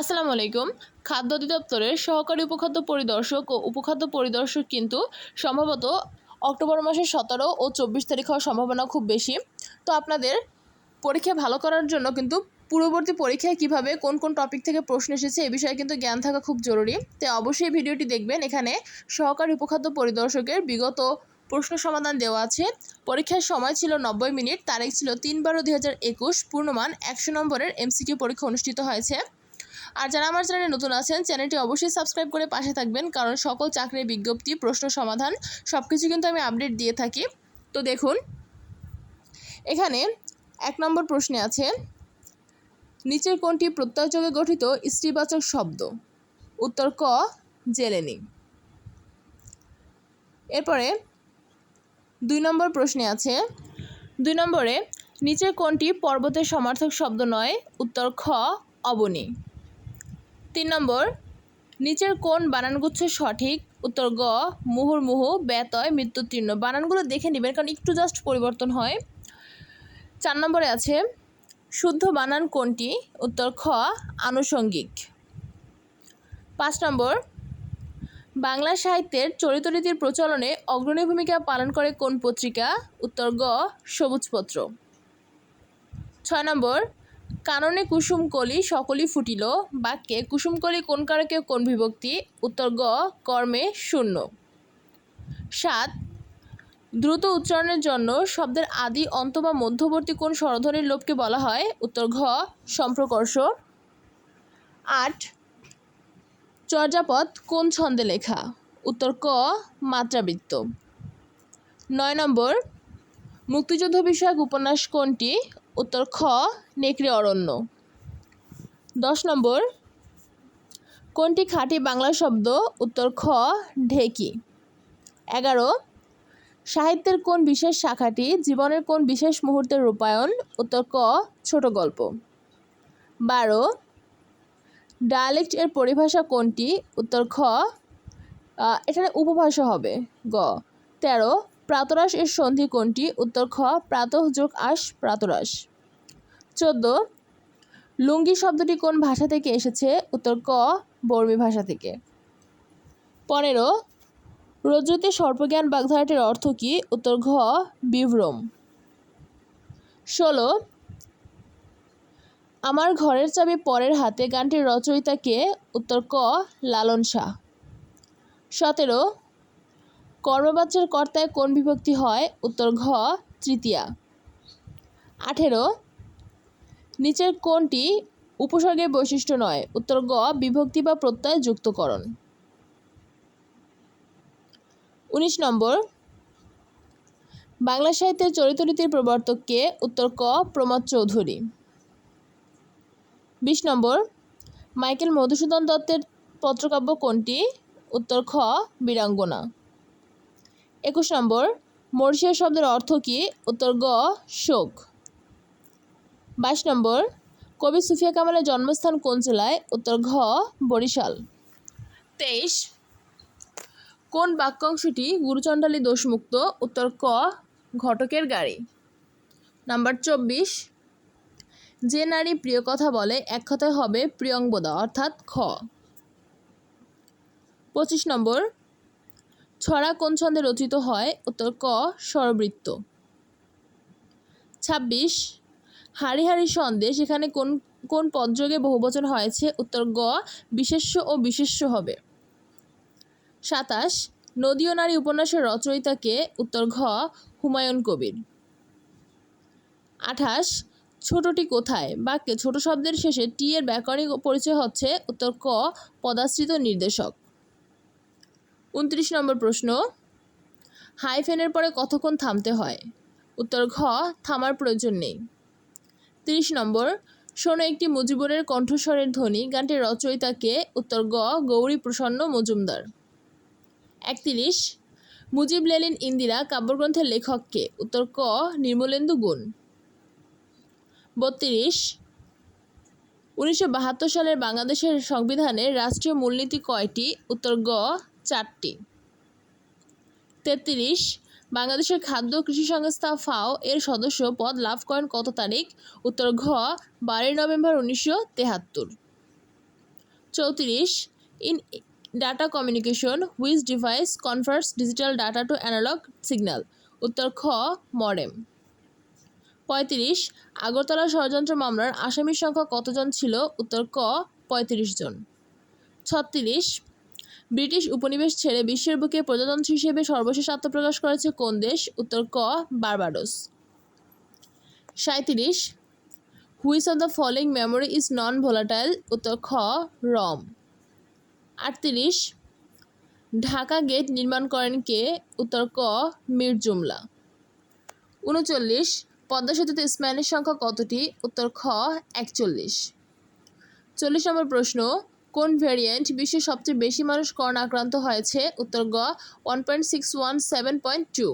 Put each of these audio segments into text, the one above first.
আসসালামু আলাইকুম। খাদ্য অধিদপ্তরের সহকারী উপখাদ্য পরিদর্শক ও উপখাদ্য পরিদর্শক কিন্তু সম্ভবত অক্টোবর মাসের সতেরো ও চব্বিশ তারিখ হওয়ার সম্ভাবনা খুব বেশি। তো আপনাদের পরীক্ষা ভালো করার জন্য কিন্তু পূর্ববর্তী পরীক্ষায় কীভাবে কোন কোন টপিক থেকে প্রশ্ন এসেছে এ বিষয়ে কিন্তু জ্ঞান থাকা খুব জরুরি। তাই অবশ্যই ভিডিওটি দেখবেন। এখানে সহকারী উপখাদ্য পরিদর্শকের বিগত প্রশ্ন সমাধান দেওয়া আছে। পরীক্ষার সময় ছিল নব্বই মিনিট, তারিখ ছিল তিন বারো দুই হাজার একুশ, পূর্ণমান একশো নম্বরের এমসিকিউ পরীক্ষা অনুষ্ঠিত হয়েছে। আর যারা আমার চ্যানেলে নতুন আছেন, চ্যানেলটি অবশ্যই সাবস্ক্রাইব করে পাশে থাকবেন, কারণ সকল চাকরির বিজ্ঞপ্তি, প্রশ্ন, সমাধান সব কিছু কিন্তু আমি আপডেট দিয়ে থাকি। তো দেখুন, এখানে এক নম্বর প্রশ্নে আছে, নিচের কোনটি প্রত্যয়যোগে গঠিত স্ত্রীবাচক শব্দ? উত্তর ক জেলেনি এরপরে দুই নম্বর প্রশ্নে আছে, দুই নম্বরে নিচের কোনটি পর্বতের সমার্থক শব্দ নয়? উত্তর খ, অবনী। তিন নম্বর, নিচের কোন বানানগুচ্ছ সঠিক? উত্তর গ মুহুর্মুহু ব্যতয় মৃত্যুতীর্ণ বানানগুলো দেখে নেবেন, কারণ একটু জাস্ট পরিবর্তন হয়। চার নম্বরে আছে, শুদ্ধ বানান কোনটি? উত্তর খ, আনুষঙ্গিক। পাঁচ নম্বর, বাংলা সাহিত্যের চরিতরীতির প্রচলনে অগ্রণী ভূমিকা পালন করে কোন পত্রিকা? উত্তর গ, সবুজপত্র। ছয় নম্বর কাননে কুসুমকলি সকলই ফুটিল। বাক্যে কুসুমকলি কোন কারকে কোন বিভক্তি? উত্তর গ, কর্মে শূন্য। সাত, দ্রুত উচ্চারণের জন্য শব্দের আদি, অন্ত বা মধ্যবর্তী কোন স্বরধ্বনির লোপকে বলা হয়? উত্তর ঘ, সম্প্রকর্ষ। আট, চর্যাপদ কোন ছন্দে লেখা? উত্তর ক, মাত্রাবৃত্ত। নয় নম্বর, মুক্তিযুদ্ধ বিষয়ক উপন্যাস কোনটি? উত্তর খ, নেকড়ে অরণ্য। দশ নম্বর, কোনটি খাঁটি বাংলা শব্দ? উত্তর খ, ঢেকি। এগারো, সাহিত্যের কোন বিশেষ শাখাটি জীবনের কোন বিশেষ মুহূর্তের রূপায়ণ? উত্তর ক, ছোট গল্প। বারো, ডায়ালেক্ট এর পরিভাষা কোনটি? উত্তর খ এখানে উপভাষা হবে গ। তেরো প্রাতরাস এর সন্ধি কোনটি? উত্তর খ, প্রাতঃ যোগ আস প্রাতরাস চোদ্দ, লুঙ্গি শব্দটি কোন ভাষা থেকে এসেছে? উত্তর ক, বর্মী ভাষা থেকে। পনেরো, রজ্জুতে সর্পজ্ঞান বাগধারাটির অর্থ কী? উত্তর ঘ, বিভ্রম। ষোলো, আমার ঘরের চাবি পরের হাতে, গানটির রচয়িতা কে? উত্তর ক, লালন শাহ। সতেরো কর্মবাচ্যের কর্তায় কোন বিভক্তি হয়? উত্তর ঘ, তৃতীয়া। আঠেরো, নিচের কোনটি উপসর্গের বৈশিষ্ট্য নয়। উত্তর গ বিভক্তি বা প্রত্যয় যুক্তকরণ। উনিশ নম্বর, বাংলা সাহিত্যের চরিতরীতির প্রবর্তককে উত্তর ক, প্রমোদ চৌধুরী। বিশ নম্বর, মাইকেল মধুসূদন দত্তের পত্রকাব্য কোনটি? উত্তর খ, বীরাঙ্গনা। একুশ নম্বর মর্ষিয়া শব্দের অর্থ কী? উত্তর গ, শোক। বাইশ নম্বর, কবি সুফিয়া কামালের জন্মস্থান কোন জেলায়? উত্তর ঘ, বরিশাল। তেইশ, কোন বাক্যাংশটি গুরুচণ্ডালী দোষমুক্ত? উত্তর ক, ঘটকের গাড়ি। নাম্বার চব্বিশ, যে নারী প্রিয় কথা বলে, এক কথায় হবে প্রিয়ঙ্বদা অর্থাৎ খ। পঁচিশ নম্বর ছড়া কোন ছন্দে রচিত হয়? উত্তর ক, স্বরবৃত্ত। ছাব্বিশ হাড়ি হাড়ি সন্দেশ এখানে কোন কোন পদযোগে বহুবচন হয়েছে? উত্তর গ, বিশেষ্য ও বিশেষ্য হবে। সাতাশ, নদী ও নারী উপন্যাসের রচয়িতাকে উত্তর ঘ, হুমায়ুন কবির। আঠাশ, ছোটটি কোথায়? বাক্যে ছোট শব্দের শেষে টি এর ব্যাকরণিক পরিচয় হচ্ছে, উত্তর ক, পদাশ্রিত নির্দেশক। উনত্রিশ নম্বর প্রশ্ন, হাইফেনের পরে কতক্ষণ থামতে হয়? উত্তর, ঘ, থামার প্রয়োজন নেই। তিরিশ নম্বর, শোনো একটি মুজিবুরের কণ্ঠস্বরের ধ্বনি, গানটির রচয়িতাকে, উত্তর, গ, গৌরী প্রসন্ন মজুমদার। একত্রিশ, মুজিব লেলিন ইন্দিরা কাব্যগ্রন্থের লেখককে, উত্তর, ক, নির্মলেন্দু গুণ। বত্রিশ, উনিশশো সালের বাংলাদেশের সংবিধানে রাষ্ট্রীয় মূলনীতি কয়টি? উত্তর, গ চারটি। তেত্রিশ, বাংলাদেশের খাদ্য কৃষি সংস্থা ফাও এর সদস্য পদ লাভ করেন কত তারিখ? উত্তর ঘ, বারোই নভেম্বর উনিশশো তেহাত্তর। চৌত্রিশ, in data communication which device converts digital data to analog signal. উত্তর খ, মডেম। পঁয়ত্রিশ, আগরতলা ষড়যন্ত্র মামলার আসামির সংখ্যা কতজন ছিল? উত্তর ক, পঁয়ত্রিশ জন। ছত্রিশ ব্রিটিশ উপনিবেশ ছেড়ে বিশ্বের বুকে প্রজাতন্ত্র হিসেবে সর্বশেষ আত্মপ্রকাশ করেছে কোন দেশ? উত্তর, ক, বার্বাডোস। সাঁত্রিশ which of the following memory is non volatile. উত্তর, খ, রম। আটত্রিশ, ঢাকা গেট নির্মাণ করেন কে? উত্তর, ক, মীর জুমলা। উনচল্লিশ পদ্মা সেতুতে স্প্যানের সংখ্যা কতটি? উত্তর, খ, একচল্লিশ। চল্লিশ নম্বর প্রশ্ন কোন ভ্যারিয়েন্ট বিশ্বের সবচেয়ে বেশি মানুষ করোনা আক্রান্ত হয়েছে? উত্তর গ one point six one seven point two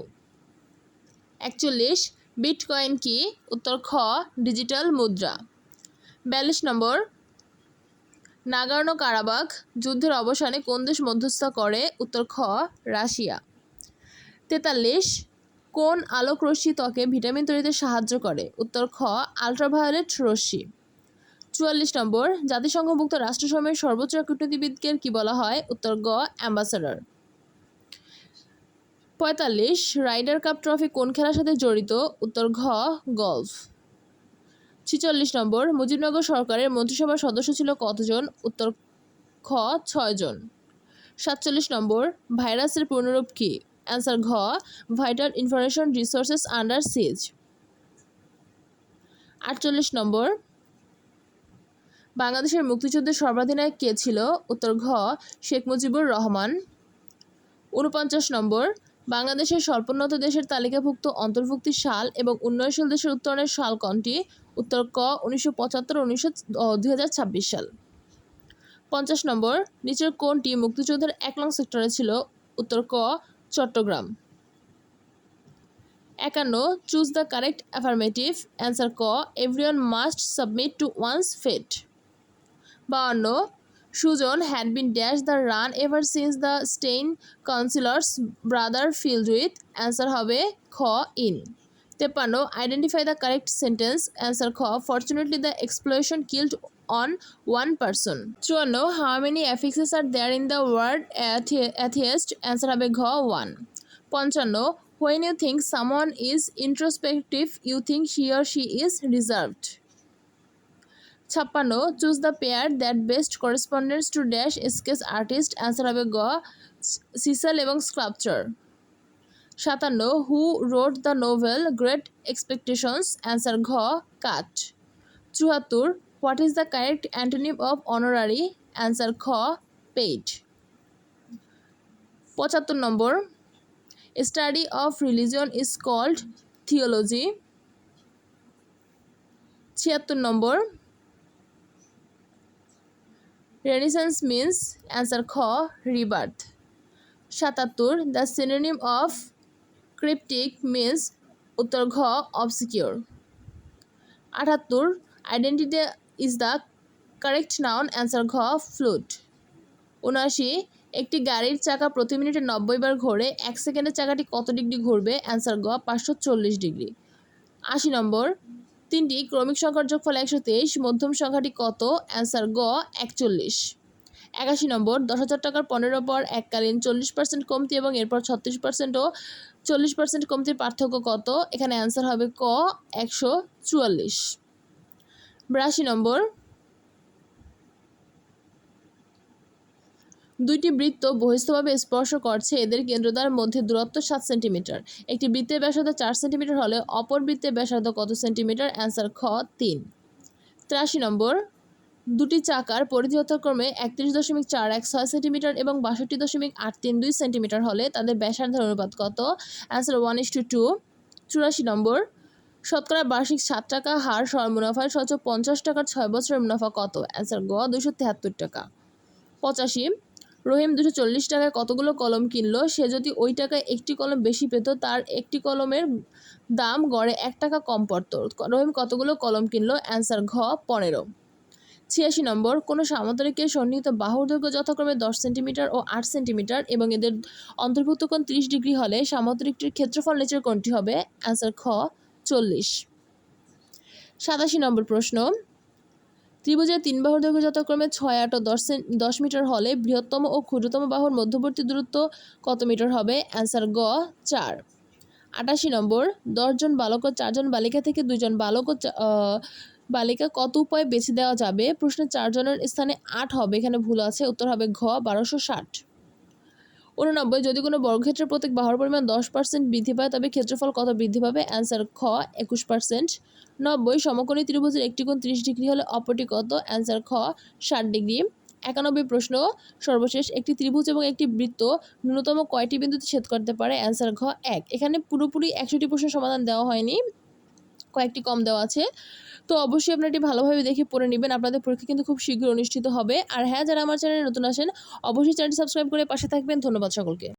একচল্লিশ বিটকয়েন কি? উত্তর খ ডিজিটাল মুদ্রা। বিয়াল্লিশ নম্বর নাগার্নো কারাবাখ যুদ্ধের অবসানে কোন দেশ মধ্যস্থ করে? উত্তর খ, রাশিয়া। তেতাল্লিশ, কোন আলোক রশ্মি ত্বকে ভিটামিন তৈরিতে সাহায্য করে? উত্তর খ আলট্রাভায়োলেট রশ্মি। চুয়াল্লিশ নম্বর, জাতিসংঘভুক্ত রাষ্ট্রসমূহের সর্বোচ্চ কূটনীতিবিদকে কি বলা হয়? উত্তর গ, অ্যাম্বাসাডার। পঁয়তাল্লিশ, রাইডার কাপ ট্রফি কোন খেলার সাথে জড়িত? উত্তর ঘ, গলফ। ছিচল্লিশ নম্বর, মুজিবনগর সরকারের মন্ত্রিসভার সদস্য ছিল কতজন? উত্তর খ ছয়জন সাতচল্লিশ নম্বর, ভাইরাসের পূর্ণরূপ কী? অ্যান্সার ঘ, vital information resources under siege. আটচল্লিশ নম্বর বাংলাদেশের মুক্তিযুদ্ধের সর্বাধিনায়ক কে ছিল? উত্তর, ঘ, শেখ মুজিবুর রহমান। উনপঞ্চাশ নম্বর, বাংলাদেশের স্বল্পোন্নত দেশের তালিকাভুক্ত অন্তর্ভুক্তি সাল এবং উন্নয়নশীল দেশের উত্তরণের সাল কোনটি? উত্তর, ক, উনিশশো পঁচাত্তর, উনিশশো দুই সাল। পঞ্চাশ নম্বর, নিচের কোনটি মুক্তিযুদ্ধের এক নং সেক্টরে ছিল? উত্তর, ক, চট্টগ্রাম। একান্ন, choose the correct affirmative. Answer, ক, everyone must submit to once fate. বাউন্ন। Sujan had been dash the ran ever since the stain councillors brother filled with answer হবে খ in তেপান্ন identify the correct sentence answer খ fortunately the explosion killed on one person চুয়ান্ন how many affixes are there in the word atheist answer হবে ঘ one পঞ্চান্ন when you think someone is introspective you think he or she is reserved ছাপ্পান্ন choose the pair that best correspondence to dash sketch artist answer হবে গ chisel এবং sculpture সাতান্ন who wrote the novel great expectations answer ঘ কাট চুয়াত্তর what is the correct antonym of honorary answer খ paid পঁচাত্তর নম্বর study of religion is called theology ছিয়াত্তর নম্বর রেনিসেন্স মিন্স অ্যান্সার খ রিবার্থ সাতাত্তর the synonym of cryptic means উত্তর ঘ অবসিকিওর আটাত্তর identity is the correct noun answer ঘ ফ্লুট উনআশি, একটি গাড়ির চাকা প্রতি মিনিটে নব্বই বার ঘোরে, এক সেকেন্ডের চাকাটি কত ডিগ্রি ঘুরবে অ্যান্সার গ পাঁচশো চল্লিশ ডিগ্রি। আশি নম্বর তিনটি ক্রমিক সংখ্যার যোগফল একশো তেইশ, মধ্যম সংখ্যাটি কত? অ্যান্সার গ, একচল্লিশ। একাশি নম্বর, দশ হাজার টাকার পনেরো পর এককালীন চল্লিশ পার্সেন্ট কমতি এবং এরপর ছত্রিশ পার্সেন্ট ও চল্লিশ পার্সেন্ট কমতির পার্থক্য কত? এখানে অ্যান্সার হবে ক, একশো চুয়াল্লিশ। বিরাশি নম্বর দুইটি বৃত্ত বহিস্থভাবে স্পর্শ করছে এদের কেন্দ্রদ্বার মধ্যে দূরত্ব সাত সেন্টিমিটার। একটি বৃত্তের ব্যাসার্ধ চার সেন্টিমিটার হলে অপর বৃত্তের ব্যাসার্ধ কত সেন্টিমিটার? অ্যান্সার খ, তিন। তিরাশি নম্বর। দুটি চাকার পরিধি যথাক্রমে একত্রিশ দশমিক চার এক ছয় সেন্টিমিটার এবং বাষট্টি দশমিক আট তিন দুই সেন্টিমিটার হলে তাদের ব্যাসার্ধের অনুপাত কত? Answer one is to two. চুরাশি নম্বর। শতকরা বার্ষিক সাত টাকা হার সর মুনাফার সচ পঞ্চাশ টাকার ছয় বছরের মুনাফা কত? অ্যান্সার গ দুশো তেহাত্তর টাকা। পঁচাশি। রহিম দুশো চল্লিশ টাকায় কতগুলো কলম কিনলো? সে যদি ওই টাকায় একটি কলম বেশি পেত, তার একটি কলমের দাম গড়ে এক টাকা কম পড়তো। রহিম কতগুলো কলম কিনলো? অ্যান্সার, ঘ, পনেরো। ছিয়াশি নম্বর, কোনো সামান্তরিকের সন্নিহিত বাহুর দৈর্ঘ্য যথাক্রমে দশ সেন্টিমিটার ও আট সেন্টিমিটার এবং এদের অন্তর্ভুক্ত কোণ ত্রিশ ডিগ্রি হলে সামান্তরিকটির ক্ষেত্রফল নিচের কোনটি হবে অ্যান্সার, খ, চল্লিশ। সাতাশি নম্বর প্রশ্ন ত্রিভুজের তিন বাহুর দৈর্ঘ্য যথাক্রমে ছয়, আট ও দশ দশ মিটার হলে বৃহত্তম ও ক্ষুদ্রতম বাহুর মধ্যবর্তী দূরত্ব কত মিটার হবে? অ্যান্সার গ, চার। আটাশি নম্বর দশজন বালক ও চারজন বালিকা থেকে দুজন বালক ও বালিকা কত উপায় বেছে দেওয়া যাবে? প্রশ্নে চারজনের স্থানে আট হবে, এখানে ভুল আছে, উত্তর হবে ঘ, বারোশো ষাট। উননব্বই, যদি কোনো বর্গক্ষেত্রের প্রত্যেক বাহুর পরিমাণ দশ পার্সেন্ট বৃদ্ধি পায়, তবে ক্ষেত্রফল কত বৃদ্ধি পাবে? অ্যান্সার খ, একুশ পার্সেন্ট নব্বই, সমকোণী ত্রিভুজের একটি কোণ ত্রিশ ডিগ্রি হলে অপরটি কত? অ্যান্সার খ, ষাট ডিগ্রি। একানব্বই প্রশ্ন, সর্বশেষ, একটি ত্রিভুজ এবং একটি বৃত্ত ন্যূনতম কয়টি বিন্দুতে ছেদ করতে পারে? অ্যান্সার ঘ এক। এখানে পুরোপুরি একশোটি প্রশ্নের সমাধান দেওয়া হয়নি। কয়েকটি কম দেওয়া আছে। তো অবশ্যই আপনারা এটি ভালোভাবে দেখে পড়ে নেবেন। আপনাদের পরীক্ষা কিন্তু খুব শীঘ্র অনুষ্ঠিত হবে। আর হ্যাঁ যারা আমার চ্যানেলে নতুন আসেন, অবশ্যই চ্যানেলটি সাবস্ক্রাইব করে পাশে থাকবেন। ধন্যবাদ সকলকে।